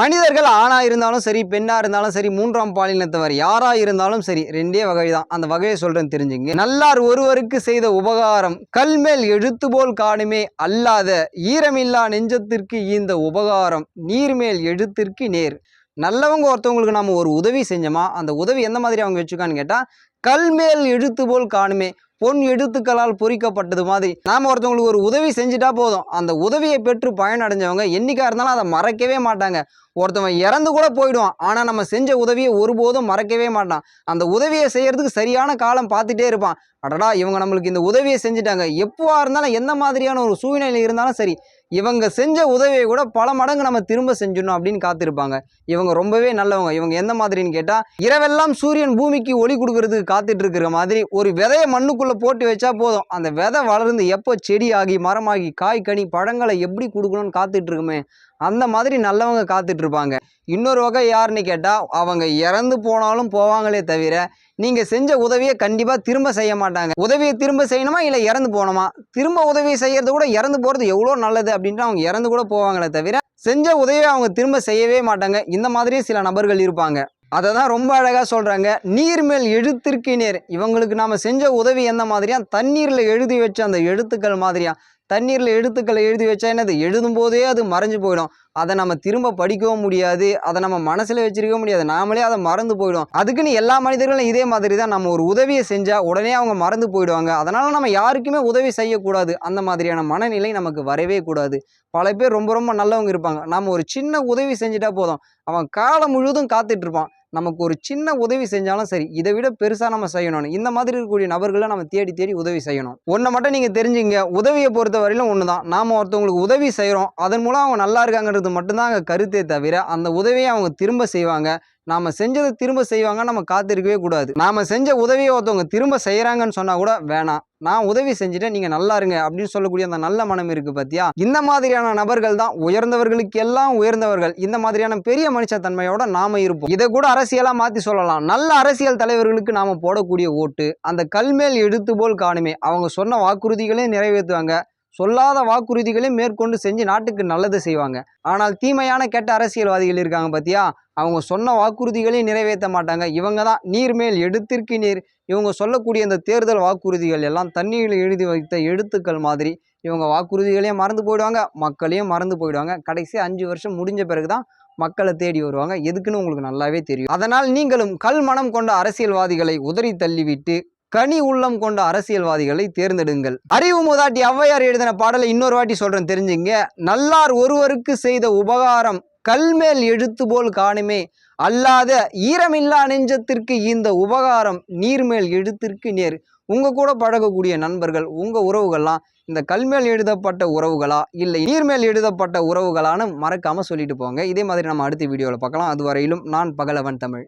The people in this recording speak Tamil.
மனிதர்கள் ஆணாக இருந்தாலும் சரி பெண்ணாக இருந்தாலும் சரி மூன்றாம் பாலினத்தவர் யாராக இருந்தாலும் சரி ரெண்டே வகை தான் அந்த வகையை சொல்கிறேன் தெரிஞ்சுங்க. நல்லார் ஒருவருக்கு செய்த உபகாரம் கல்மேல் எழுத்து போல் காணுமே அல்லாத ஈரமில்லா நெஞ்சத்திற்கு ஈந்த உபகாரம் நீர்மேல் எழுத்திற்கு நேர். நல்லவங்க ஒருத்தவங்களுக்கு நம்ம ஒரு உதவி செஞ்சோமா? அந்த உதவி எந்த மாதிரி அவங்க வச்சுக்கான்னு கேட்டால் கல்மேல் எழுத்து போல் காணுமே. பொன் எழுத்துக்களால் பொறிக்கப்பட்டது மாதிரி. நாம் ஒருத்தவங்களுக்கு ஒரு உதவி செஞ்சுட்டா போதும். அந்த உதவியை பெற்று பயனடைஞ்சவங்க என்றைக்காக இருந்தாலும் அதை மறக்கவே மாட்டாங்க. ஒருத்தவன் இறந்து கூட போயிடுவான். ஆனால் நம்ம செஞ்ச உதவியை ஒருபோதும் மறக்கவே மாட்டான். அந்த உதவியை செய்யறதுக்கு சரியான காலம் பார்த்துட்டே இருப்பான். அடடா இவங்க நம்மளுக்கு இந்த உதவியை செஞ்சுட்டாங்க. எப்போவாக இருந்தாலும் எந்த மாதிரியான ஒரு சூழ்நிலை இருந்தாலும் சரி இவங்க செஞ்ச உதவியை கூட பல மடங்கு நம்ம திரும்ப செஞ்சிடணும் அப்படின்னு காத்திருப்பாங்க. இவங்க ரொம்பவே நல்லவங்க. இவங்க எந்த மாதிரின்னு கேட்டால் இரவெல்லாம் சூரியன் பூமிக்கு ஒளி கொடுக்கறதுக்கு காத்துட்டு இருக்கிற மாதிரி ஒரு விதையை மண்ணுக்குள்ளே போட்டு வச்சா போதும். அந்த விதை வளர்ந்து எப்போ செடியாகி மரமாகி காய் கனி பழங்களை எப்படி கொடுக்கணும்னு காத்துட்டு இருக்குமே அந்த மாதிரி நல்லவங்க காத்துட்டு இருப்பாங்க இன்னொரு வகை யாருன்னு கேட்டால் அவங்க இறந்து போனாலும் போவாங்களே தவிர நீங்கள் செஞ்ச உதவியை கண்டிப்பாக திரும்ப செய்ய மாட்டாங்க. உதவியை திரும்ப செய்யணுமா? இல்லை இறந்து போகணுமா? திரும்ப உதவி செய்கிறது கூட இறந்து போகிறது எவ்வளோ நல்லது அப்படின்ட்டு அவங்க இறந்து கூட போவாங்களே தவிர செஞ்ச உதவியை அவங்க திரும்ப செய்யவே மாட்டாங்க. இந்த மாதிரியும் சில நபர்கள் இருப்பாங்க. அதை தான் ரொம்ப அழகாக சொல்கிறாங்க நீர்மேல் எழுத்திற்கு நேர் இவங்களுக்கு நாம் செஞ்ச உதவி எந்த மாதிரியா? தண்ணீரில் எழுதி வச்ச அந்த எழுத்துக்கள் மாதிரியா? தண்ணீரில் எழுத்துக்களை எழுதி வச்சா என்னது? எழுதும் போதே அது மறைஞ்சு போயிடும். அதை நம்ம திரும்ப படிக்கவும் முடியாது அதை நம்ம மனசில் வச்சிருக்க முடியாது. நாமளே அதை மறந்து போயிடும் அதுக்குன்னு எல்லா மனிதர்களும் இதே மாதிரி தான் நம்ம ஒரு உதவியை செஞ்சால் உடனே அவங்க மறந்து போயிடுவாங்க. அதனால் நம்ம யாருக்குமே உதவி செய்யக்கூடாது. அந்த மாதிரியான மனநிலை நமக்கு வரவே கூடாது. பல பேர் ரொம்ப ரொம்ப நல்லவங்க இருப்பாங்க. நம்ம ஒரு சின்ன உதவி செஞ்சுட்டா போதும். அவன் காலம் முழுவதும் காத்துட்ருப்பான் நமக்கு ஒரு சின்ன உதவி செஞ்சாலும் சரி இதை விட பெருசாக நம்ம செய்யணும் இந்த மாதிரி இருக்கக்கூடிய நபர்களை நம்ம தேடி தேடி உதவி செய்யணும். ஒன்றை மட்டும் நீங்கள் தெரிஞ்சுங்க உதவியை பொறுத்த வரையிலும் ஒன்று தான் நாம் ஒருத்தவங்களுக்கு உதவி செய்கிறோம் அதன் மூலம் அவங்க நல்லா இருக்காங்கிறது மட்டும்தான் அங்கே கருத்தே தவிர அந்த உதவியை அவங்க திரும்ப செய்வாங்க. நாம் செஞ்சதை திரும்ப செய்வாங்க நம்ம காத்திருக்கவே கூடாது. நாம் செஞ்ச உதவியை ஒருத்தவங்க திரும்ப செய்கிறாங்கன்னு சொன்னால் கூட வேணாம். நான் உதவி செஞ்சுட்டேன் நீங்கள் நல்லா இருங்க. அப்படின்னு சொல்லக்கூடிய அந்த நல்ல மனம் இருக்குது பார்த்தியா இந்த மாதிரியான நபர்கள் தான் உயர்ந்தவர்களுக்கு எல்லாம் உயர்ந்தவர்கள். இந்த மாதிரியான பெரிய மனுஷத்தன்மையோட நாம இருப்போம். இதை கூட அரசியலாக மாற்றி சொல்லலாம். நல்ல அரசியல் தலைவர்களுக்கு நாம் போடக்கூடிய ஓட்டு அந்த கல்மேல் எழுத்து போல் காணுமே. அவங்க சொன்ன வாக்குறுதிகளையும் நிறைவேற்றுவாங்க. சொல்லாத வாக்குறுதிகளையும் மேற்கொண்டு செஞ்சு நாட்டுக்கு நல்லது செய்வாங்க. ஆனால் தீமையான கெட்ட அரசியல்வாதிகள் இருக்காங்க பார்த்தியா அவங்க சொன்ன வாக்குறுதிகளையும் நிறைவேற்ற மாட்டாங்க. இவங்க தான் நீர்மேல் எடுத்திற்கு நீர் இவங்க சொல்லக்கூடிய இந்த தேர்தல் வாக்குறுதிகள் எல்லாம் தண்ணியில் எழுதி வைத்த எழுத்துக்கள் மாதிரி. இவங்க வாக்குறுதிகளையும் மறந்து போயிடுவாங்க. மக்களையும் மறந்து போயிடுவாங்க. கடைசி அஞ்சு வருஷம் முடிஞ்ச பிறகு தான் மக்களை தேடி வருவாங்க. எதுக்குன்னு உங்களுக்கு நல்லாவே தெரியும். அதனால் நீங்களும் கல் மனம் கொண்ட அரசியல்வாதிகளை உதறி தள்ளிவிட்டு கனி உள்ளம் கொண்ட அரசியல்வாதிகளை தேர்ந்தெடுங்கள். அறிவு மூதாட்டி ஔவையார் எழுதின பாடலை இன்னொரு வாட்டி சொல்றேன் தெரிஞ்சுங்க. நல்லார் ஒருவருக்கு செய்த உபகாரம் கல்மேல் எழுத்து போல் காணுமே. அல்லாத ஈரமில்லா நெஞ்சத்திற்கு இந்த உபகாரம் நீர்மேல் எழுத்திற்கு நேர். உங்க கூட பழகக்கூடிய நண்பர்கள் உங்க உறவுகள்லாம் இந்த கல்மேல் எழுதப்பட்ட உறவுகளா இல்லை நீர்மேல் எழுதப்பட்ட உறவுகளான்னு மறக்காம சொல்லிட்டு போங்க. இதே மாதிரி நம்ம அடுத்த வீடியோவில் பார்க்கலாம். அதுவரையிலும் நான் பகலவன் தமிழ்.